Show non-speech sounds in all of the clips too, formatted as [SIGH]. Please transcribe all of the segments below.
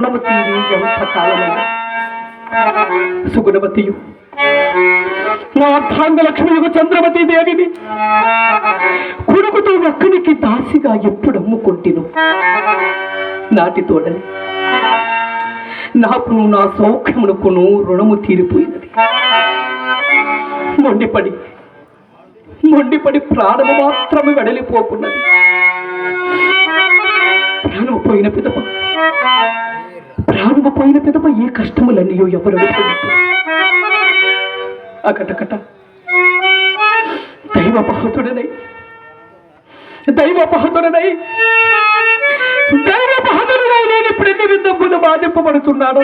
గుణవతీరి ఎంత కాలమైనా సుగుణవతియు నా అర్థాంగ లక్ష్మియుగు చంద్రవతి దేవిని కొడుకుతో ఒక్కనికి దాసిగా ఎప్పుడు అమ్ముకుంటిను? నాటి తోడని. నాకును నా సౌఖ్యమునకును రుణము తీరిపోయినది. మొండిపడి మొండిపడి ప్రాణము మాత్రమే వెడలిపోకున్నది. ప్రాణము పోయిన పిదప ప్రాణము పోయిన పిదప ఏ కష్టములన్నయో ఎవరు అకటకట దైవ బహుతుడనై దైవ బహుతుడనై దైవ బహుతుడనై నేను ఇప్పుడు ఎన్ని విధములు బాధింపబడుతున్నాడు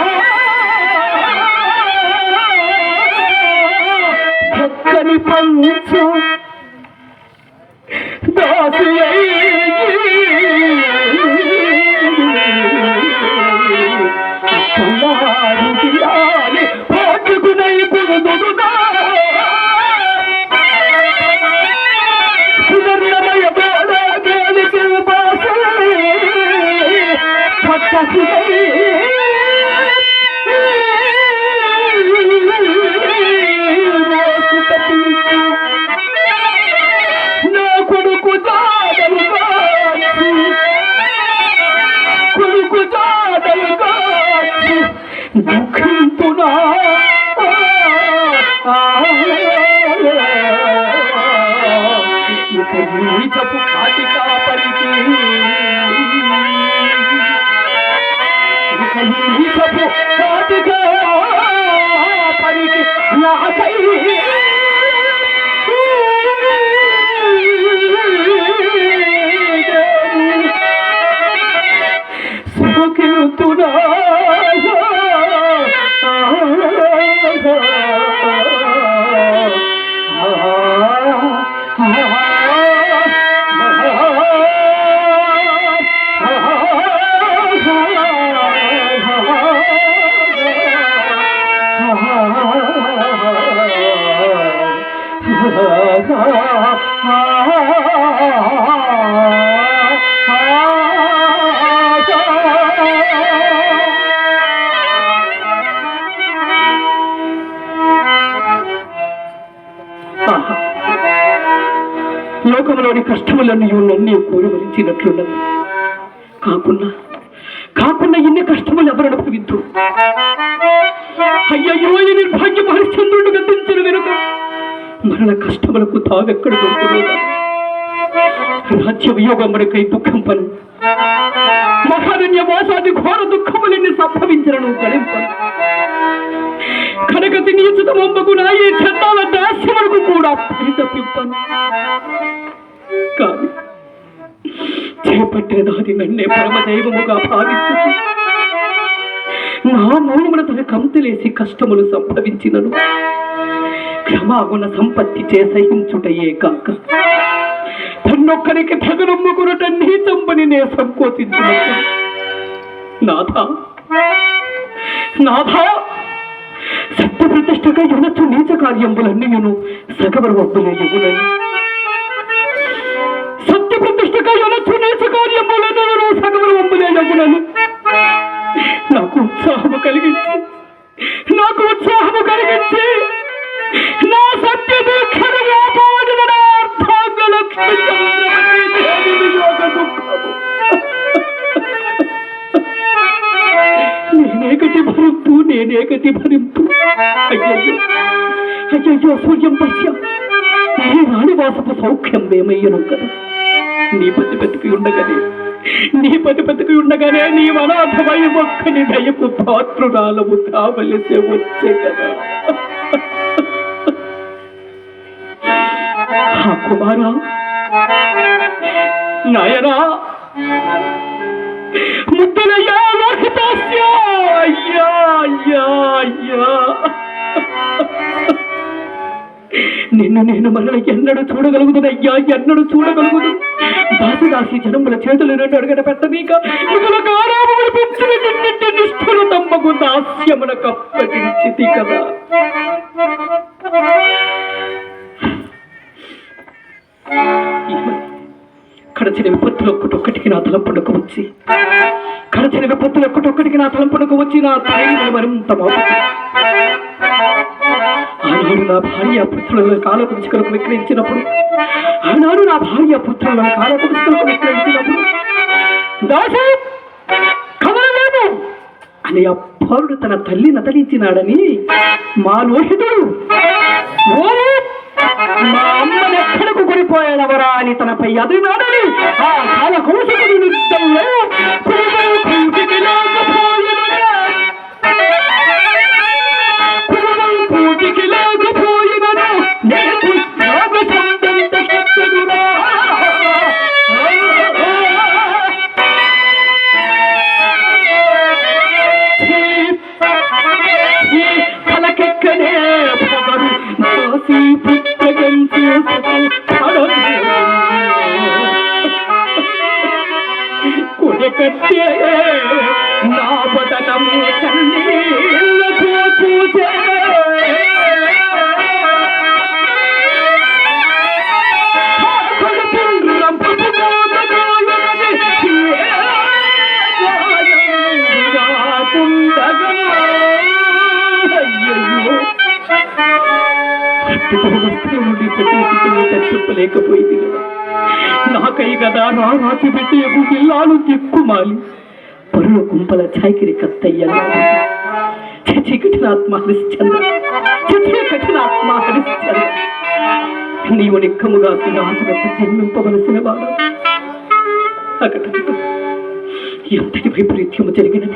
Oh, కష్టములన్నీ నన్ను కాకుండా కాకుండా ఎన్ని కష్టములు ఎవరు అనుభవించు? అయ్యయ్యో ఈ నిర్భాగ్య హరిశ్చంద్రుడు గతించిన వెనుక మరణ కష్టములకు తావెక్కడ దొరుకుతుందా? రాజ్య మనకై దుఃఖం పను. మహారణ్య వాసాది ఘోర దుఃఖములన్నీ సంభవించను గడింపను కనకతి నీచుతమంబకు నా ఈ చందాల దాస్యములకు కూడా పరితపిప్పను కానీ చేపట్టిన దాని నన్నే పరమదైవముగా భావించు నా మూలమున తన కంతులేసి కష్టములు సంభవించినను. క్షమాగుణ సంపత్తి చేసహించుటయే కాక తన్నొక్కరికి తగనమ్ముకునట నీచంబని నే సంకోచించినట్టు నాథ నాథ సత్య ప్రతిష్టగా ఎనచ్చు నీచ కార్యములన్నీయును సగవర వద్దులే ఎగునని. ప్రతిష్టగా ఎనచ్చు నీచ కార్యములన్నీయును సగవర వద్దులే ఎగునని నాకు ఉత్సాహము కలిగించి నాకు ఉత్సాహము కలిగించి నా సత్య దీక్షణ వ్యాపారుల అర్థాంగ లక్ష్మి చంద్రమతి దేవి వియోగ దుఃఖము నేనేకటి భరింపు నేనేకటి భరింపు అయ్యయ్యో అయ్యయ్యో సూర్యం పశ్య నీ రాణివాసపు సౌఖ్యం మేమయ్యను కదా నీ పతి బతికి ఉండగానే నీ పతి బతికి ఉండగానే నీ అనాథమై ఒక్కని దయపు పాత్రురాలము కావలసి వచ్చే కదా. కుమారా నాయనా ముద్దులయ్యా లోహితాస్య అయ్యా అయ్యా అయ్యా. నిన్ను నేను మరల ఎన్నడూ చూడగలుగుతుంది అయ్యా ఎన్నడూ చూడగలుగుదు దాసదాసి జనముల చేతులు రెండు అడుగట పెద్ద మీక నిష్ఠులు తమ్మకు దాస్యమున కప్పగించింది కదా. కడచిన విపత్తులు ఒక్కటొక్కటికి నా తలంపునకు వచ్చి కడచిన విపత్తులు ఒక్కటొక్కటికి నా తలంపునకు వచ్చి నా ధైర్యం మరింత మోపు ఆనాడు నా భార్య పుత్రులను కాలపురుచుకలకు విక్రయించినప్పుడు ఆనాడు నా భార్య పుత్రులను కాలపురుచుకలకు విక్రయించినప్పుడు దాసు కదలలేదు అని అప్పారుడు తన తల్లి నతలించినాడని మా లోహితుడు మా అమ్మని ఎక్కడకు కొనిపోయాడవరా అని తనపై అదినాడని ఆ కాల కౌశకుడు చెప్పలేకపోయింది కదా. నాకై కదా నా రాసి పెట్టి పిల్లాలు దిక్కుమాలి పరుల కుంపల చాకిరి కత్తయ్య చచ్చి కఠినాత్మ హరిశ్చంద్ర. చచ్చి కఠినాత్మ హరిశ్చంద్ర. నీవు నిక్కముగా నాథులకు జన్మింపవలసిన వాడు. అకట ఎంతటి వైపరీత్యము జరిగినది?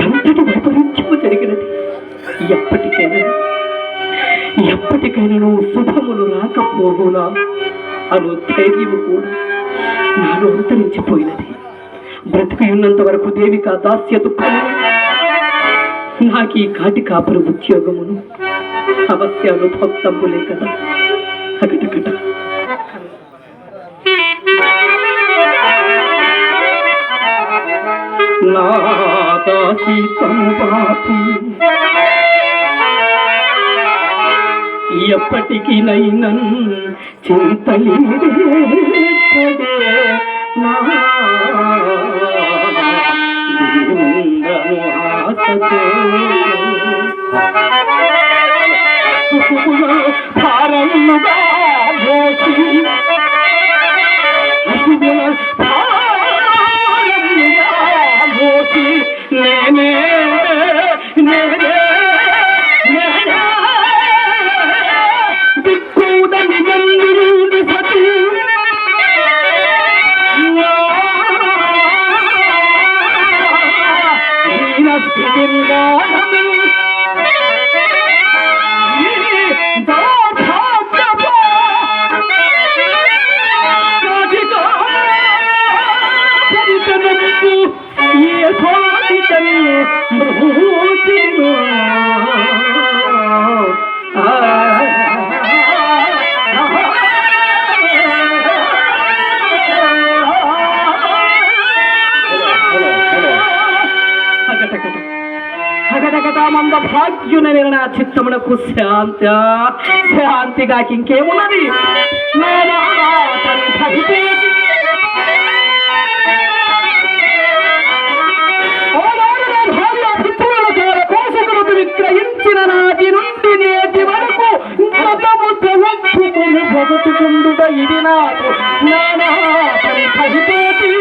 ఎంతటి వైపరీత్యము జరిగినది? ఎప్పటికైనా ఎప్పటికైనా శుభములు రాకపోవునా? అను ధైర్యము కూడా నాలో అంతరించిపోయినది బ్రతికి ఉన్నంత వరకు దేవిక దాస్య దుఃఖము నాకు ఈ కాటి కాపురు ఉద్యోగమును సమస్య అనుభక్తంబులే కదా. అగటగట నా దాసి ఎప్పటికీ నైనన్ చింతలీడే [LAUGHS] నా దీనుండను ఆశతో భారముగా మంద భాగ్యున నిర్ణ చిత్తమునకు శాంత శాంతిగా ఇంకేమున్నది? నానా నా విక్రయించిన నాటి నుండి నేటి వరకు మతము తెలచుకుని బతుకుండుట ఇది నాకు నానా సంతహితేటి.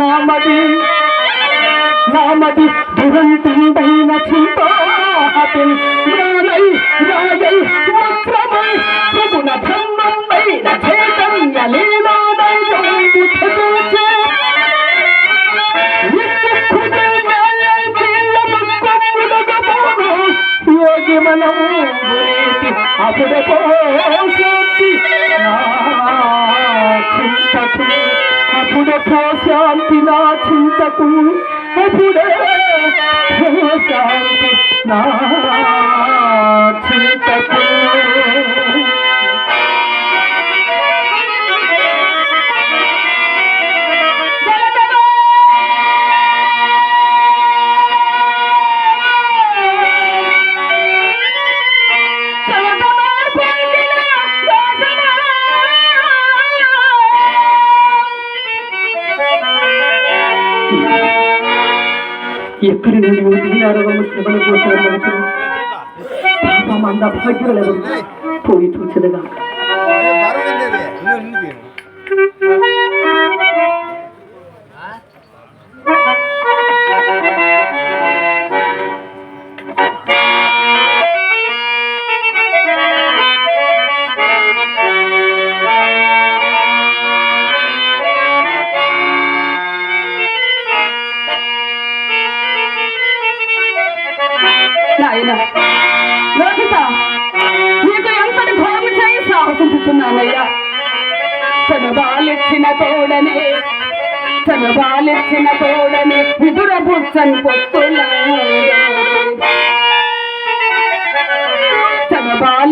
నామది నామది దురంతుండైన చింతాహతిన్ రాయై రాయై వక్రమై ప్రభున ధర్మమైన చైతన్య లీలాదై జంబుచే యోగి మనం అప్పుడే పోశాంతి శాంతి నా చింతకు. అప్పుడే పోశాంతి నా ఎక్కడి నుండి ఉదయారవం శ్రమల కోసం పాపం అంద భాగ్యులను పోయి చూచదుగా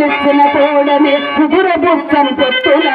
ముచ్చిన తోడనే కుదుర బుక్కం పొత్తులా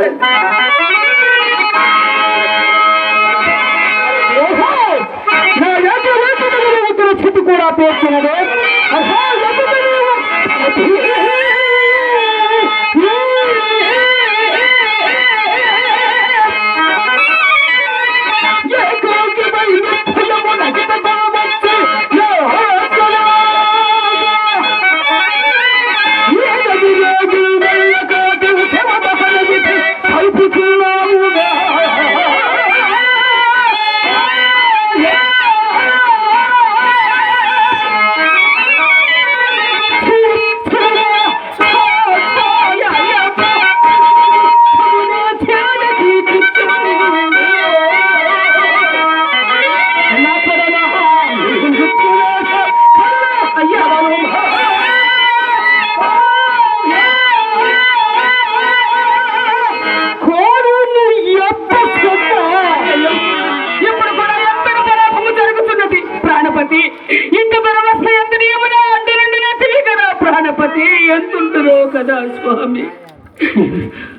hombre.